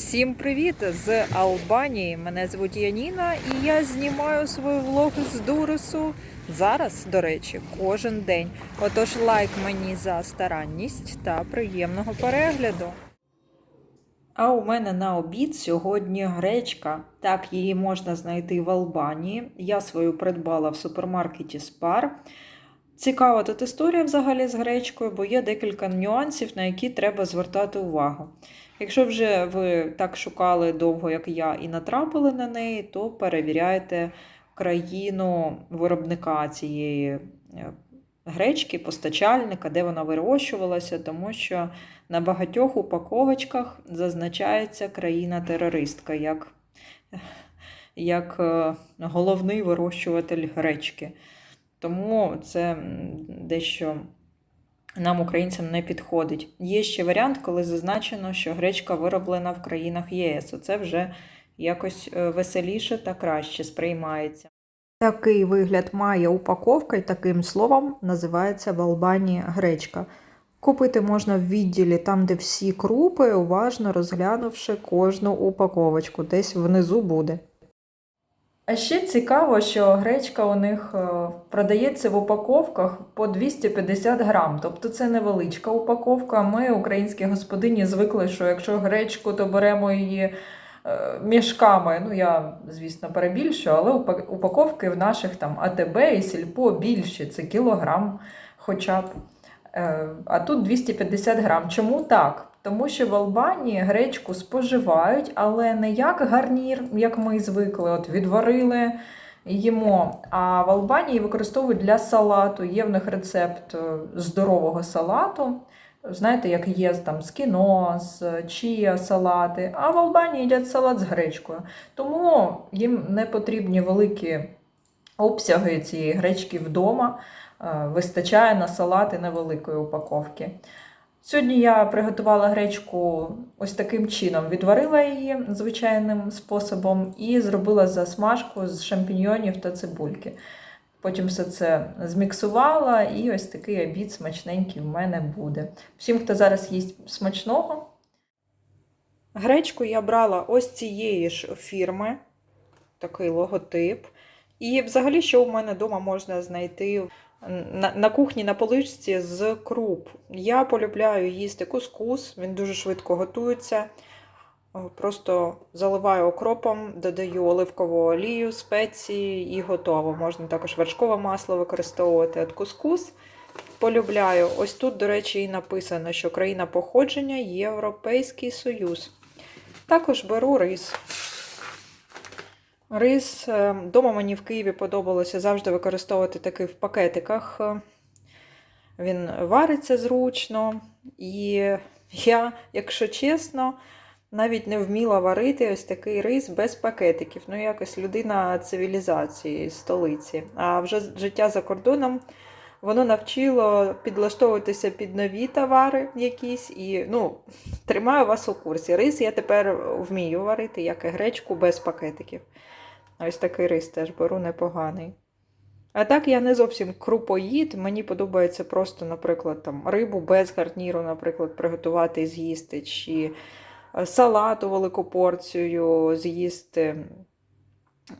Всім привіт з Албанії. Мене звуть Яніна і я знімаю свої влоги з Дурису. Зараз, до речі, кожен день. Отож, лайк мені за старанність та приємного перегляду. А у мене на обід сьогодні гречка. Так, її можна знайти в Албанії. Я свою придбала в супермаркеті Спар. Цікава тут історія взагалі з гречкою, бо є декілька нюансів, на які треба звертати увагу. Якщо вже ви так шукали довго, як я, і натрапили на неї, то перевіряйте країну виробника цієї е, гречки, постачальника, де вона вирощувалася, тому що на багатьох упаковочках зазначається країна-терористка як, як е, головний вирощуватель гречки. Тому це дещо нам, українцям, не підходить. Є ще варіант, коли зазначено, що гречка вироблена в країнах ЄС. Оце вже якось е, веселіше та краще сприймається. Такий вигляд має упаковка, і таким словом називається в Албанії гречка. Купити можна в відділі там, де всі крупи, уважно розглянувши кожну упаковочку. Десь внизу буде. А ще цікаво, що гречка у них е, продається в упаковках по 250 грам. Тобто це невеличка упаковка. Ми, українські господині, звикли, що якщо гречку, то беремо її е, мішками. Ну, я, звісно, перебільшую, але упаковки в наших там АТБ і Сільпо більші, це кілограм хоча б. Е, А тут 250 грам. Чому так? Тому що в Албанії гречку споживають, але не як гарнір, як ми звикли. От відварили, їмо. А в Албанії використовують для салату. Є в них рецепт е, здорового салату. Знаєте, як є там з кіно, з чія салати. А в Албанії їдять салат з гречкою. Тому їм не потрібні великі обсяги цієї гречки вдома. Е, Вистачає на салати невеликої упаковки. Сьогодні я приготувала гречку ось таким чином. Відварила її звичайним способом і зробила засмажку з шампіньйонів та цибульки. Потім все це зміксувала, і ось такий обід смачненький в мене буде. Всім, хто зараз їсть смачного. Гречку я брала ось цієї ж фірми, такий логотип. І взагалі, що у мене вдома можна знайти на, на кухні на поличці з круп. Я полюбляю їсти кускус, він дуже швидко готується. Просто заливаю окропом, додаю оливкову олію, спеції і готово. Можна також вершкове масло використовувати. От кускус полюбляю. Ось тут, до речі, і написано, що країна походження Європейський Союз. Також беру рис. Рис е, вдома мені в Києві подобалося завжди використовувати такий в пакетиках. Е, Він вариться зручно. І я, якщо чесно, навіть не вміла варити ось такий рис без пакетиків. Ну, якось людина цивілізації, столиці. А вже життя за кордоном воно навчило підлаштовуватися під нові товари якісь. І ну, тримаю вас у курсі. Рис я тепер вмію варити, як і гречку без пакетиків. Ось такий рис теж беру непоганий. А так я не зовсім крупоїд. Мені подобається просто, наприклад, там, рибу без гарніру, наприклад, приготувати і з'їсти, чи е, салату велику порцію з'їсти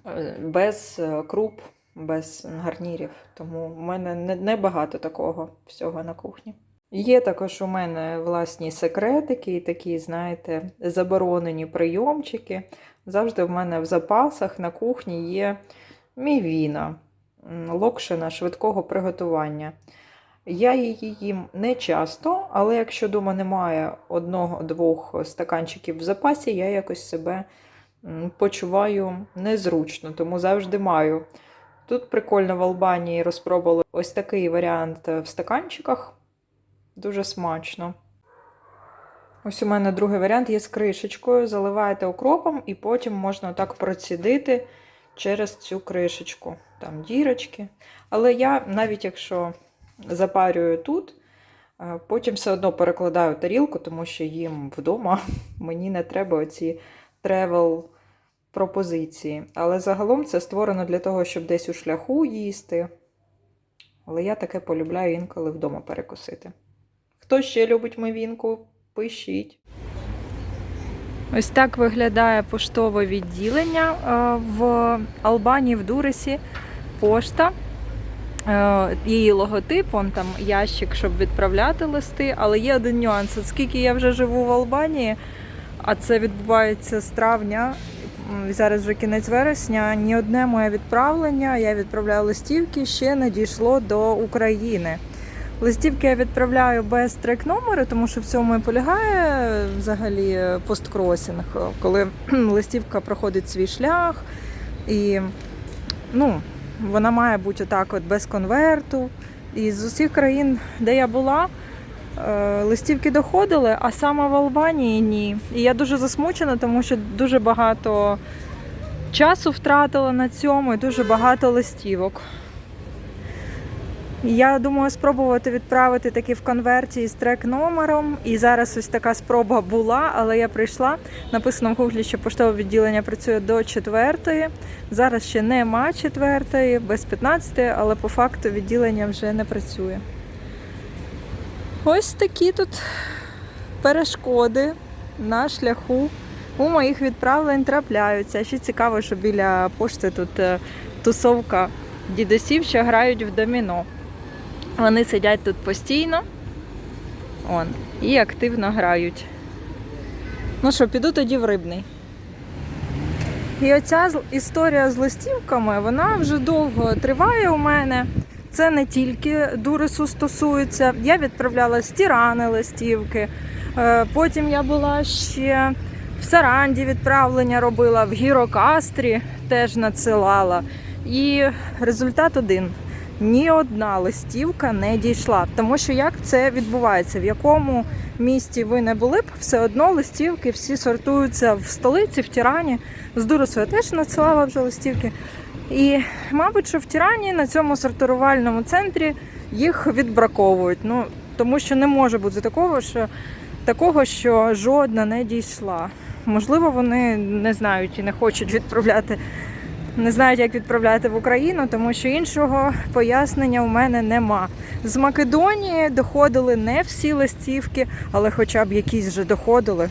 е, без е, круп, без гарнірів. Тому в мене небагато такого всього на кухні. Є також у мене власні секретики, і такі, знаєте, заборонені прийомчики. Завжди в мене в запасах на кухні є мівіна, локшина швидкого приготування. Я її їм не часто, але якщо вдома немає одного-двох стаканчиків в запасі, я якось себе почуваю незручно, тому завжди маю. Тут прикольно в Албанії розпробували ось такий варіант в стаканчиках. Дуже смачно. Ось у мене другий варіант є з кришечкою. Заливаєте окропом і потім можна так процідити через цю кришечку. Там дірочки. Але я, навіть якщо запарюю тут, е, потім все одно перекладаю тарілку, тому що їм вдома мені не треба оці тревел пропозиції. Але загалом це створено для того, щоб десь у шляху їсти. Але я таке полюбляю інколи вдома перекусити. Хто ще любить мивінку, пишіть. Ось так виглядає поштове відділення е, в Албанії, в Дуресі. Пошта. Е, Її логотип, он там ящик, щоб відправляти листи. Але є один нюанс. Оскільки я вже живу в Албанії, а це відбувається з травня, зараз вже кінець вересня, ні одне моє відправлення, я відправляю листівки, ще не дійшло до України. Листівки я відправляю без трек номеру, тому що в цьому і полягає взагалі посткросінг, коли листівка проходить свій шлях і ну, вона має бути отак от без конверту. І з усіх країн, де я була, е, листівки доходили, а саме в Албанії ні. І я дуже засмучена, тому що дуже багато часу втратила на цьому і дуже багато листівок. Я думаю спробувати відправити таки в конверті з трек номером. І зараз ось така спроба була, але я прийшла. Написано в гуглі, що поштове відділення працює до четвертої. Зараз ще нема четвертої, без 15, але по факту відділення вже не працює. Ось такі тут перешкоди на шляху у моїх відправлень трапляються. Ще цікаво, що біля пошти тут е, тусовка дідусів, що грають в доміно. Вони сидять тут постійно он, і активно грають. Ну що, піду тоді в рибний. І оця історія з листівками, вона вже довго триває у мене. Це не тільки Дурису стосується. Я відправляла з Тірани листівки. Е, Потім я була ще в Саранді відправлення робила, в Гірокастрі теж надсилала. І результат один. Ні одна листівка не дійшла. Тому що як це відбувається? В якому місті ви не були б, все одно листівки всі сортуються в столиці, в Тірані. З Дурусу я теж надсилала вже листівки. І, мабуть, що в Тірані на цьому сортувальному центрі їх відбраковують. Ну, тому що не може бути такого, що, такого, що жодна не дійшла. Можливо, вони не знають і не хочуть відправляти, не знають, як відправляти в Україну, тому що іншого пояснення у мене нема. З Македонії доходили не всі листівки, але хоча б якісь вже доходили.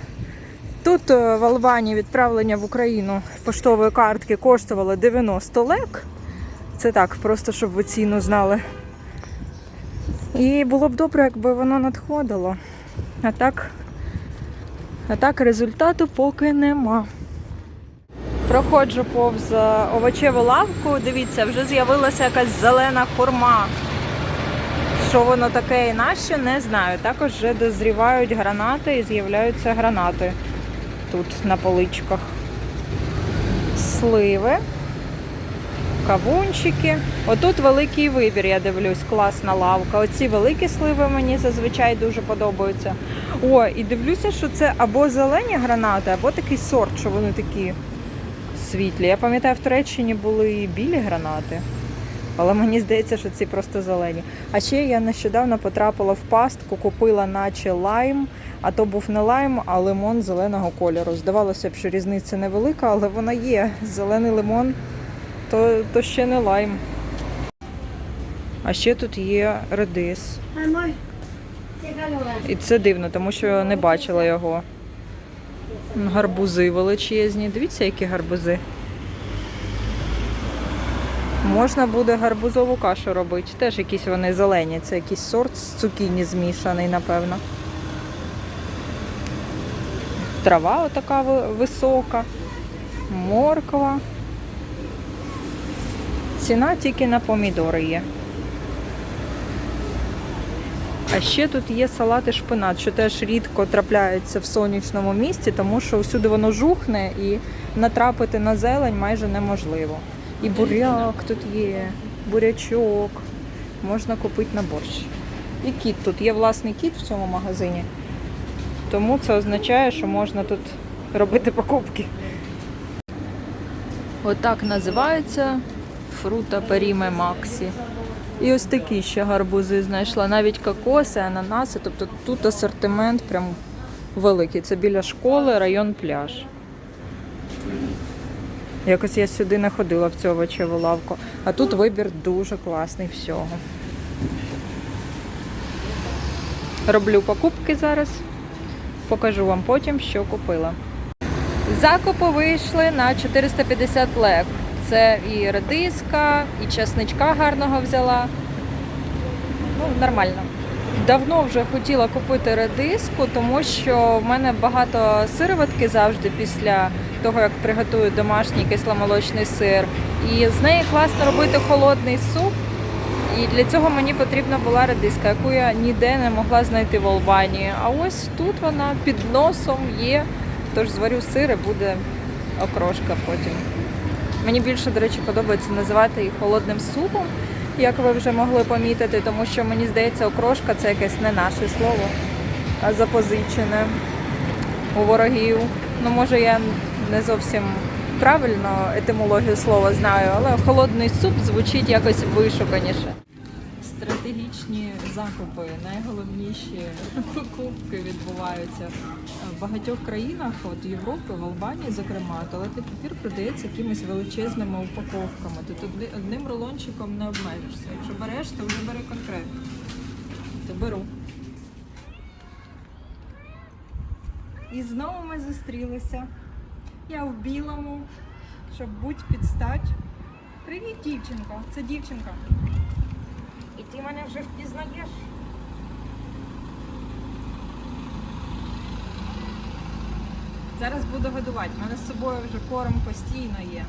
Тут е, в Албанії відправлення в Україну поштової картки коштувало 90 лек. Це так, просто щоб ви ціну знали. І було б добре, якби воно надходило. А так, а так результату поки нема. Проходжу повз е, овочеву лавку. Дивіться, вже з'явилася якась зелена хурма. Що воно таке і нащо, не знаю. Також вже дозрівають гранати і з'являються гранати тут на поличках. Сливи, кавунчики. Отут великий вибір, я дивлюсь, класна лавка. Оці великі сливи мені зазвичай дуже подобаються. О, і дивлюся, що це або зелені гранати, або такий сорт, що вони такі світлі. Я пам'ятаю, в Туреччині були і білі гранати. Але мені здається, що ці просто зелені. А ще я нещодавно потрапила в пастку, купила наче лайм, а то був не лайм, а лимон зеленого кольору. Здавалося б, що різниця невелика, але вона є. Зелений лимон то, то ще не лайм. А ще тут є редис. І це дивно, тому що не бачила його. Гарбузи величезні. Дивіться, які гарбузи. Можна буде гарбузову кашу робити. Теж якісь вони зелені. Це якийсь сорт з цукіні змішаний, напевно. Трава отака висока, морква. Ціна тільки на помідори є. А ще тут є салат і шпинат, що теж рідко трапляється в сонячному місці, тому що всюди воно жухне і натрапити на зелень майже неможливо. І буряк тут є, бурячок. Можна купити на борщ. І кіт тут. Є власний кіт в цьому магазині. Тому це означає, що можна тут робити покупки. Отак називається фрута Періме Максі. І ось такі ще гарбузи знайшла. Навіть кокоси, ананаси. Тобто тут асортимент прям великий. Це біля школи, район пляж. Якось я сюди не ходила в цю овочеву лавку. А тут вибір дуже класний всього. Роблю покупки зараз. Покажу вам потім, що купила. Закупу вийшли на 450 лек. Це і редиска, і чесничка гарного взяла. Ну, нормально. Давно вже хотіла купити редиску, тому що в мене багато сироватки завжди після того, як приготую домашній кисломолочний сир. І з неї класно робити холодний суп. І для цього мені потрібна була редиска, яку я ніде не могла знайти в Албанії. А ось тут вона під носом є. Тож зварю сир і буде окрошка потім. Мені більше, до речі, подобається називати їх холодним супом, як ви вже могли помітити, тому що мені здається, окрошка це якесь не наше слово, а запозичене у ворогів. Ну, може, я не зовсім правильно етимологію слова знаю, але холодний суп звучить якось вишуканіше. Стратегічні закупи, найголовніші покупки відбуваються в багатьох країнах, от Європи, в Албанії, зокрема, туалетний папір продається якимись величезними упаковками. Тут одним рулончиком не обмежишся. Якщо береш, то вже бери конкретно. То беру. І знову ми зустрілися. Я в білому, щоб будь підстать. Привіт, дівчинка. Це дівчинка. І ти мене вже впізнаєш. Зараз буду годувати. У мене з собою вже корм постійно є.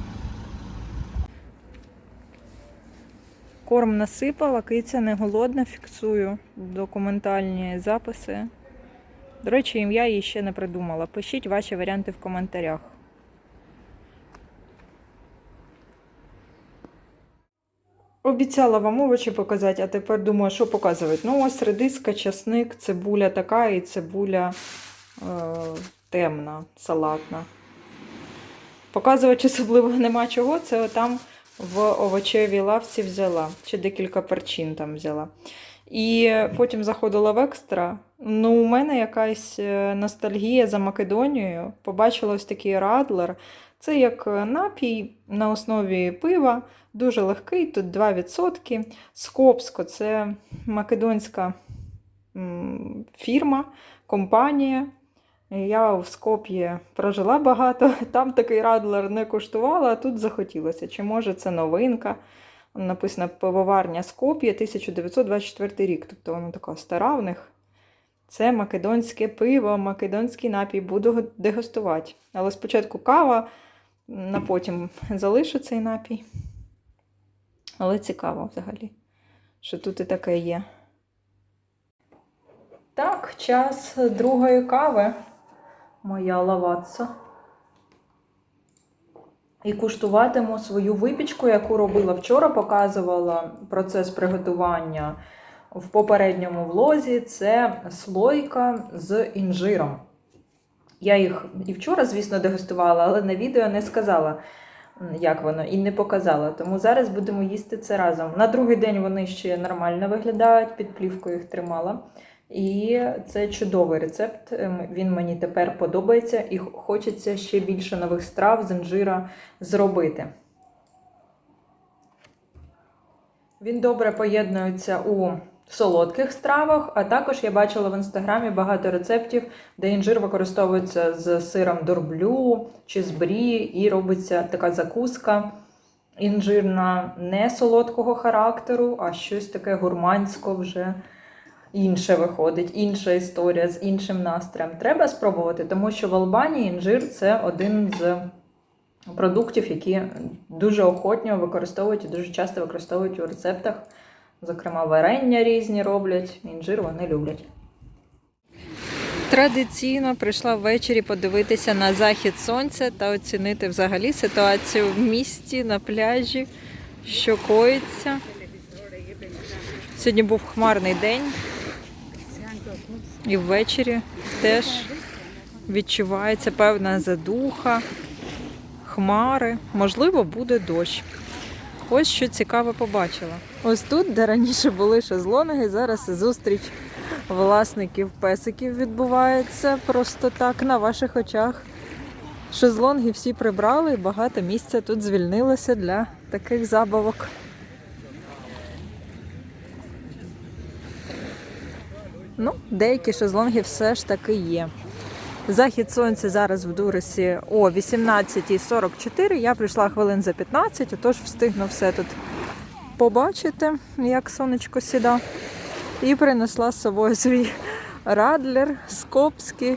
Корм насипала, киця не голодна, фіксую документальні записи. До речі, ім'я їй ще не придумала. Пишіть ваші варіанти в коментарях. Обіцяла вам овочі показати, а тепер думаю, що показувати. Ну, ось редиска, часник, цибуля така і цибуля е, темна, салатна. Показувати особливо нема чого. Це там в овочевій лавці взяла. Чи декілька перчин там взяла. І потім заходила в екстра. Ну, у мене якась е, ностальгія за Македонією. Побачила ось такий радлер. Це як е, напій на основі пива, дуже легкий, тут 2%. Скопско це македонська фірма, компанія. Я в Скоп'ї прожила багато, там такий радлер не коштувала, а тут захотілося. Чи може це новинка? Написано пивоварня Скоп'є 1924 рік. Тобто вона така стара в них. Це македонське пиво, македонський напій. Буду дегустувати. Але спочатку кава, на потім залишу цей напій. Але цікаво взагалі, що тут і таке є. Так, час другої кави. Моя лаватса. І куштуватиму свою випічку, яку робила вчора, показувала процес приготування в попередньому влозі. Це слойка з інжиром. Я їх і вчора, звісно, дегустувала, але на відео не сказала, як воно, і не показала. Тому зараз будемо їсти це разом. На другий день вони ще нормально виглядають, під плівкою їх тримала. І це чудовий рецепт. ем, Він мені тепер подобається і хочеться ще більше нових страв з інжира зробити. Він добре поєднується у солодких стравах, а також я бачила в інстаграмі багато рецептів, де інжир використовується з сиром дорблю чи з брі, і робиться така закуска інжирна не солодкого характеру, а щось таке гурмансько вже інше виходить, інша історія з іншим настроєм. Треба спробувати, тому що в Албанії інжир це один з продуктів, які дуже охотно використовують і дуже часто використовують у рецептах. Зокрема, варення різні роблять, інжир вони люблять. Традиційно прийшла ввечері подивитися на захід сонця та оцінити взагалі ситуацію в місті на пляжі, що коїться. Сьогодні був хмарний день, і ввечері теж відчувається певна задуха, хмари, можливо, буде дощ. Ось що цікаве побачила. Ось тут, де раніше були шезлонги, зараз зустріч власників песиків відбувається просто так на ваших очах. Шезлонги всі прибрали, багато місця тут звільнилося для таких забавок. Ну, деякі шезлонги все ж таки є. Захід сонця зараз в Дурисі о 18.44. Я прийшла хвилин за 15, отож встигну все тут побачити, як сонечко сіда. І принесла з собою свій радлер скопський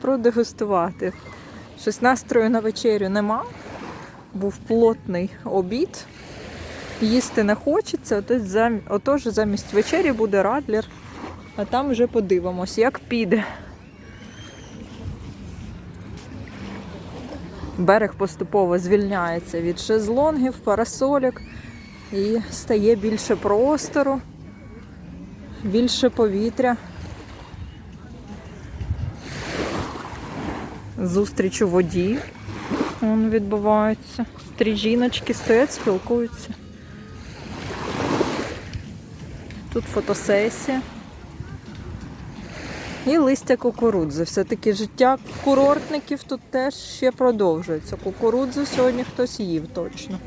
продегустувати. Щось настрою на вечерю нема. Був плотний обід. Їсти не хочеться, отож замість вечері буде радлер, а там вже подивимось, як піде. Берег поступово звільняється від шезлонгів, парасолік і стає більше простору, більше повітря. Зустріч у воді Вон відбувається. Три жіночки стоять, спілкуються. Тут фотосесія. І листя кукурудзи. Все-таки життя курортників тут теж ще продовжується. Кукурудзу сьогодні хтось їв точно.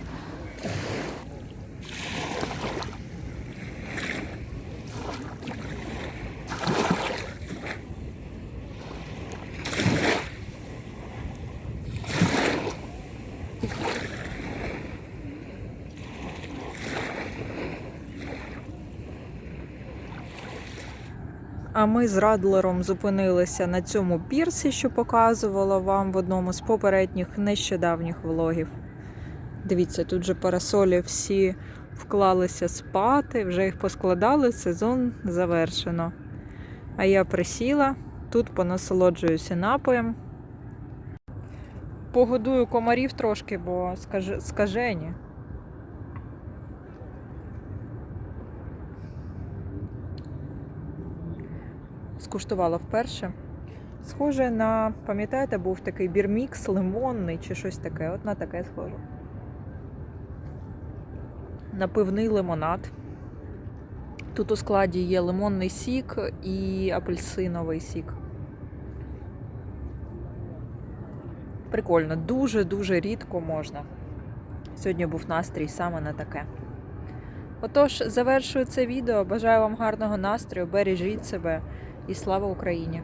А ми з Радлером зупинилися на цьому пірсі, що показувала вам в одному з попередніх нещодавніх влогів. Дивіться, тут же парасолі всі вклалися спати, вже їх поскладали, сезон завершено. А я присіла, тут понасолоджуюся напоєм. Погодую комарів трошки, бо скаж... скажені. Скуштувала вперше. Схоже на, пам'ятаєте, був такий бірмікс лимонний чи щось таке. От на таке схоже. Напивний лимонад. Тут у складі є лимонний сік і апельсиновий сік. Прикольно, дуже-дуже рідко можна. Сьогодні був настрій саме на таке. Отож, завершую це відео. Бажаю вам гарного настрою, бережіть себе і слава Україні!